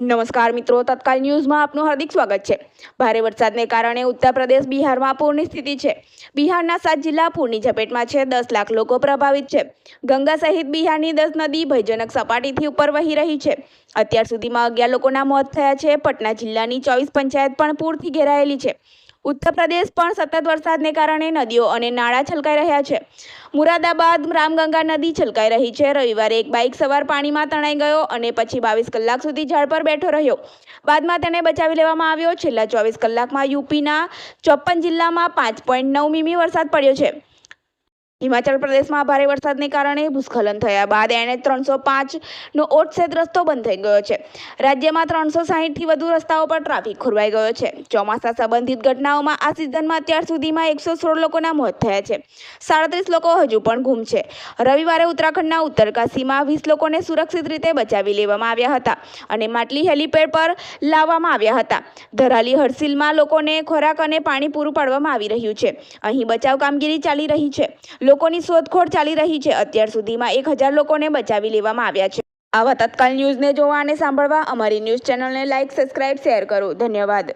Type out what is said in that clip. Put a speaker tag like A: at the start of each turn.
A: નમસ્કાર મિત્રો, તત્કાલ ન્યૂઝમાં આપનું હાર્દિક સ્વાગત છે. ભારે વરસાદને કારણે ઉત્તર પ્રદેશ બિહારમાં પૂરની સ્થિતિ છે. બિહારના સાત જિલ્લા પૂરની ઝપેટમાં છે, દસ લાખ લોકો પ્રભાવિત છે. ગંગા સહિત બિહારની દસ નદી ભયજનક સપાટીથી ઉપર વહી રહી છે. અત્યાર સુધીમાં અગિયાર લોકોના મોત થયા છે. પટના જિલ્લાની ચોવીસ પંચાયત પણ પૂરથી ઘેરાયેલી છે. ઉત્તર પ્રદેશ પણ સતત વરસાદને કારણે નદીઓ અને નાળા છલકાઈ રહ્યા છે. મુરાદાબાદ, રામગંગા નદી છલકાઈ રહી છે. રવિવારે એક બાઇક સવાર પાણીમાં તણાઈ ગયો અને પછી બાવીસ કલાક સુધી ઝાડ પર બેઠો રહ્યો. બાદમાં તેને બચાવી લેવામાં આવ્યો. છેલ્લા ચોવીસ કલાકમાં યુપીના ચોપ્પન જિલ્લામાં પાંચ પોઈન્ટ નવ મીમી વરસાદ પડ્યો છે. હિમાચલ પ્રદેશમાં ભારે વરસાદને કારણે ભૂસ્ખલન થયા બાદ એણે ત્રણસો પાંચનો ઓટસેદ રસ્તો બંધ થઈ ગયો છે. રાજ્યમાં ત્રણસો સાહીઠથી વધુ રસ્તાઓ પર ટ્રાફિક ખોરવાઈ ગયો છે. ચોમાસા સંબંધિત ઘટનાઓમાં આ સિઝનમાં અત્યાર સુધીમાં એકસો સોળ લોકોના મોત થયા છે. સાડત્રીસ લોકો હજુ પણ ગુમ છે. રવિવારે ઉત્તરાખંડના ઉત્તરકાશીમાં વીસ લોકોને સુરક્ષિત રીતે બચાવી લેવામાં આવ્યા હતા અને માટલી હેલીપેડ પર લાવવામાં આવ્યા હતા. ધરાલી હરસિલમાં લોકોને ખોરાક અને પાણી પૂરું પાડવામાં આવી રહ્યું છે. અહીં બચાવ કામગીરી ચાલી રહી છે. લોકોની શોધખોળ ચાલી રહી છે. અત્યાર સુધીમાં એક હજાર લોકોને બચાવી લેવામાં આવ્યા છે. આવા તત્કાલ ન્યૂઝને જોવા અને સાંભળવા અમારી ન્યૂઝ ચેનલને લાઇક સબસ્ક્રાઇબ, શેર કરો. ધન્યવાદ.